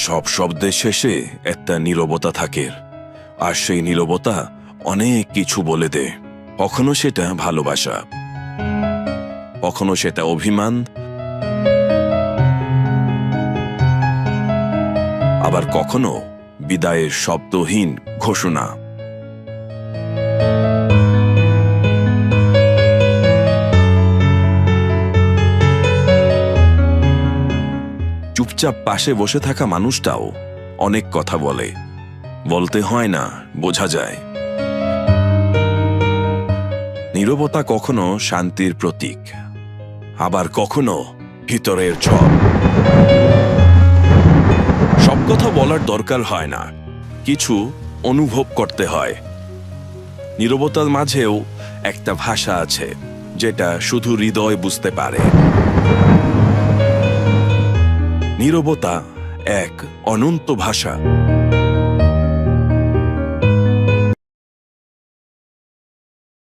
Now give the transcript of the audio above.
সব শব্দের শেষে একটা নীরবতা থাকে। আর সেই নীরবতা অনেক কিছু বলে দেয়। কখনো সেটা ভালোবাসা, কখনো সেটা অভিমান, আবার কখনো বিদায়ের শব্দহীন ঘোষণা। চুপচাপ পাশে বসে থাকা মানুষটাও অনেক কথা বলে। বলতে হয় না, বোঝা যায়। নীরবতা কখনো শান্তির প্রতীক, আবার কখনো ভিতরের ঝড়। সব কথা বলার দরকার হয় না, কিছু অনুভব করতে হয়। নীরবতার মাঝেও একটা ভাষা আছে, যেটা শুধু হৃদয় বুঝতে পারে। নীরবতা এক অনন্ত ভাষা।